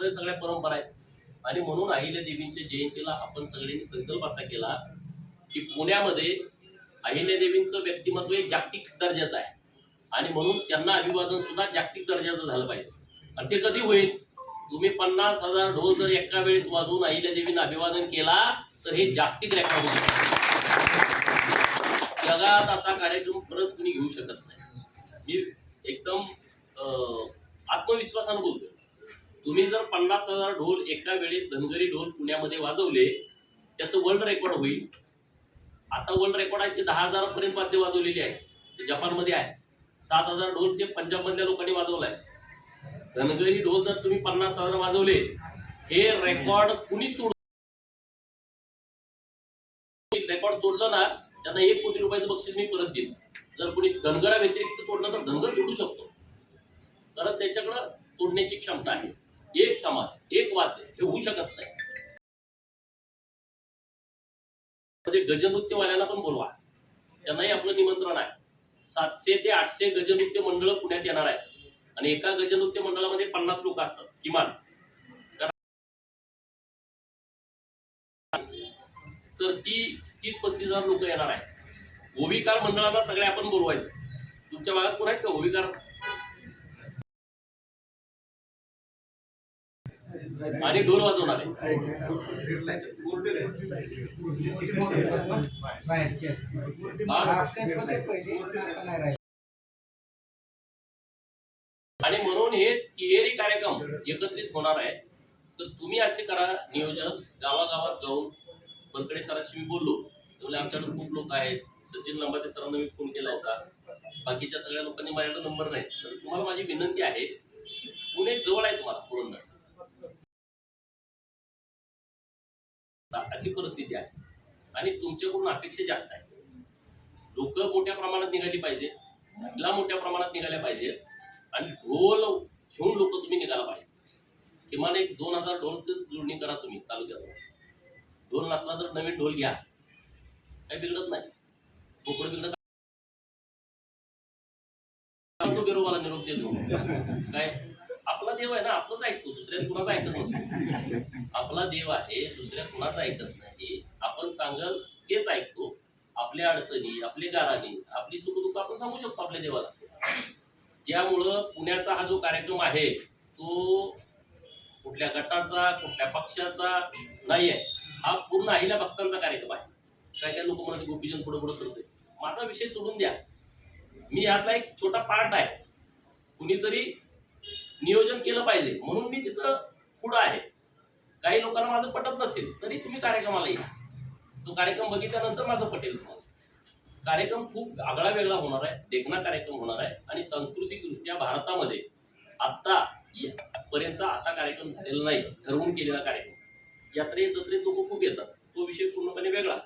पुढे सगळ्या परंपरा आहेत. आणि म्हणून अहिल्या देवींच्या जयंतीला आपण सगळ्यांनी संकल्प असा केला की पुण्यामध्ये अहिल्या देवींचं व्यक्तिमत्व हे जागतिक दर्जाचं आहे. आणि म्हणून त्यांना अभिवादन सुद्धा जागतिक दर्जाचं झालं पाहिजे. आणि ते कधी होईल? तुम्ही पन्नास हजार ढोल जर एका वेळेस वाजवून अहिल्या देवींना अभिवादन केला तर हे जागतिक रेकॉर्ड होईल. जगात असा कार्यक्रम परत कुणी घेऊ शकत नाही. मी एकदम आत्मविश्वासानं बोलतोय. तुम्ही जर पन्नास हजार ढोल एका वेळेस धनगरी ढोल पुण्यामध्ये वाजवले त्याचं वर्ल्ड रेकॉर्ड होईल. आता वर्ल्ड रेकॉर्ड आहे ते दहा हजारापर्यंत वाद्य वाजवलेली आहे. ते जपानमध्ये आहे. सात हजार ढोल ते पंजाबमधल्या लोकांनी वाजवलाय. धनगरी ढोल जर तुम्ही पन्नास हजार वाजवले हे रेकॉर्ड कुणीच तोड रेकॉर्ड तोडलं ना त्यांना एक कोटी रुपयाचं बक्षीस मी परत देईन. जर कोणी धनगरा व्यतिरिक्त तोडलं तर धनगर तोडू शकतो. कारण त्याच्याकडं तोडण्याची क्षमता आहे. एक समाज एक वाद्य हे होऊ शकत नाही. म्हणजे गजनृत्यवाल्याला पण बोलवा. त्यांनाही आपलं निमंत्रण आहे. सातशे ते आठशे गजनृत्य मंडळ पुण्यात येणार आहे आणि एका गजनृत्य मंडळामध्ये पन्नास लोक असतात किमान. तर ती तीस पस्तीस हजार लोक येणार आहे होविकार मंडळाला सगळे आपण बोलवायचं. तुमच्या भागात कोण आहेत का होविकार? आणि धूल वाजवणार आहे आणि म्हणून हे तिहेरी कार्यक्रम एकत्रित होणार आहे. तर तुम्ही असे करा नियोजन. गावागावात जाऊन बनकडे सरांशी मी बोललो. म्हणजे आमच्याकडे खूप लोक आहेत. सचिन लंबाते सरांना मी फोन केला होता. बाकीच्या सगळ्या लोकांनी माझ्याकडे नंबर नाही. तर तुम्हाला माझी विनंती आहे पुणे जवळ आहे तुम्हाला पुरंदर. अशी परिस्थिती आहे. आणि तुमच्याकडून अपेक्षा जास्त आहे. लोक मोठ्या प्रमाणात निघाली पाहिजे महिला मोठ्या प्रमाणात निघाल्या पाहिजेत आणि ढोल घेऊन लोक तुम्ही निघाला पाहिजे. किमान एक दोन हजार ढोलची जोडणी करा तुम्ही तालुक्यात. ढोल नसला तर नवीन ढोल घ्या. काही बिघडत नाही. बिघडत तो बिरोबाला निरोप देतो. काय? देव आहे ना आपलंच ऐकतो दुसऱ्या कुणाचा ऐकत नसतो. आपला देव आहे दुसऱ्या कुणाचा ऐकत नाही. आपण सांगल तेच ऐकतो. आपल्या अडचणी आपले गाराणी आपली सुखदुःख आपण सांगू शकतो आपल्या देवाला. त्यामुळं पुण्याचा हा जो कार्यक्रम आहे तो कुठल्या गटाचा कुठल्या पक्षाचा नाही आहे. हा पूर्ण अहिल्या भक्तांचा कार्यक्रम आहे. काय काय लोक म्हणते गोपीजन पुढे पुढे करतोय. माझा विषय सोडून द्या. मी यातला एक छोटा पार्ट आहे. कुणीतरी केलं पाहिजे. म्हणून मी तिथं पुढं आहे. काही लोकांना माझं पटत नसेल तरी तुम्ही कार्यक्रमाला या. तो कार्यक्रम बघितल्यानंतर माझं पटेल तुम्हाला. कार्यक्रम खूप आगळा वेगळा होणार आहे देखणा कार्यक्रम होणार आहे आणि सांस्कृतिकदृष्ट्या भारतामध्ये आत्ता पर्यंतचा असा कार्यक्रम झालेला नाही ठरवून केलेला कार्यक्रम. यात्रे जत्रेत लोक खूप येतात. तो विषय पूर्णपणे वेगळा.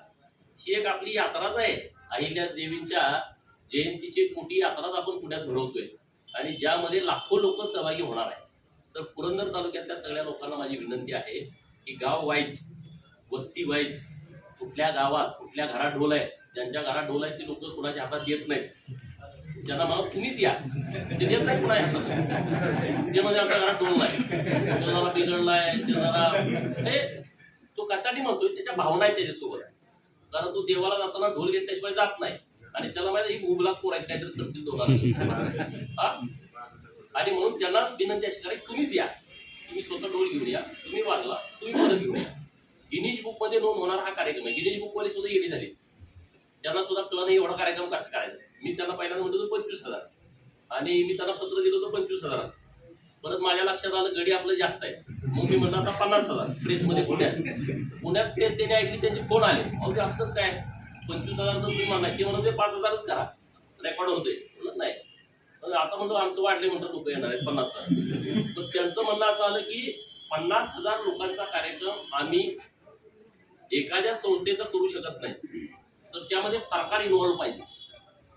ही एक आपली यात्राच आहे. अहिल्या देवींच्या जयंतीची एक मोठी यात्राच आपण पुण्यात भरवतोय आणि ज्यामध्ये लाखो लोक सहभागी होणार आहे तर पुरंदर तालुक्यातल्या सगळ्या लोकांना माझी विनंती आहे की गाव वाईज वस्ती वाईज कुठल्या गावात कुठल्या घरात ढोल आहे ज्यांच्या घरात ढोल आहे ती लोक कुणाच्या हातात येत नाहीत. ज्यांना मला तुम्हीच या. ते देत नाही कुणा हातात ते म्हणजे आमच्या घरात ढोल नाही. तो जरा बिघडलाय ते जरा तो कशासाठी म्हणतोय? त्याच्या भावना आहेत त्याच्यासोबत. कारण तो देवाला जाताना ढोल घेतल्याशिवाय जात नाही. आणि त्याला माहिती ही उबला पोरायचं काहीतरी करतील दोघांना. हा? आणि म्हणून त्यांना विनंती अशी करायची तुम्हीच या. तुम्ही स्वतः ढोल घेऊन या. तुम्ही वाजवा. तुम्ही मदत घेऊन या. गिनीज बुकमध्ये नोंद होणार हा कार्यक्रम आहे. गिनीज बुकमध्ये सुद्धा येडी झाली. त्यांना सुद्धा कळलं नाही एवढा कार्यक्रम कसा करायचा. मी त्यांना पहिल्यांदा म्हणतो होतो पंचवीस हजार. आणि मी त्यांना पत्र दिलं होतं पंचवीस हजाराचं परत माझ्या लक्षात आलं गडी आपलं जास्त आहे. मग मी म्हणलं आता पन्नास हजार. प्रेसमध्ये पुण्यात. पुण्यात प्रेस त्यांनी ऐकली त्यांचे फोन आले. अहो ते असंच काय? पंचवीस हजार तर तुम्ही म्हणा ते म्हणून ते पाच हजारच करा. रेकॉर्ड होते म्हणत नाही. म्हणजे आता म्हणतो आमचं वाढले म्हणतो लोक येणार आहेत पन्नास हजार. तर त्यांचं म्हणणं असं आलं की पन्नास हजार लोकांचा कार्यक्रम आम्ही एखाद्या संस्थेचा करू शकत नाही. तर त्यामध्ये सरकार इन्व्हॉल्व पाहिजे.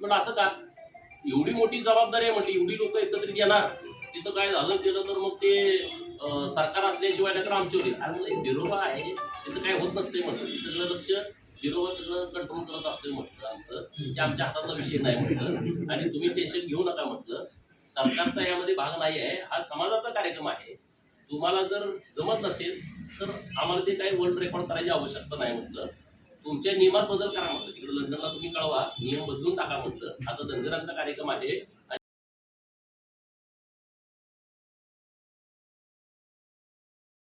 म्हणलं असं का? एवढी मोठी जबाबदारी आहे म्हटली एवढी लोक एकत्रित येणार. तिथं काय झालं केलं तर मग ते सरकार असल्याशिवाय नाही तर आमच्यावर येईल आणि म्हणलं बिरोबा आहे. तिथं काय होत नसते म्हटलं. सगळं लक्ष हिरोवर सगळं कंट्रोल करत असतोय म्हटलं आमचं. ते आमच्या हातातला विषय नाही म्हटलं. आणि तुम्ही टेन्शन घेऊ नका म्हटलं. सरकारचा यामध्ये भाग नाही आहे. हा समाजाचा कार्यक्रम आहे. तुम्हाला जर जमत नसेल तर आम्हाला ते काही वर्ल्ड रेकॉर्ड करायची आवश्यकता नाही म्हटलं. तुमच्या नियमात बदल करा म्हटलं. तिकडे लंडनला तुम्ही कळवा. नियम बदलून टाका म्हटलं. आता धनगरांचा कार्यक्रम आहे.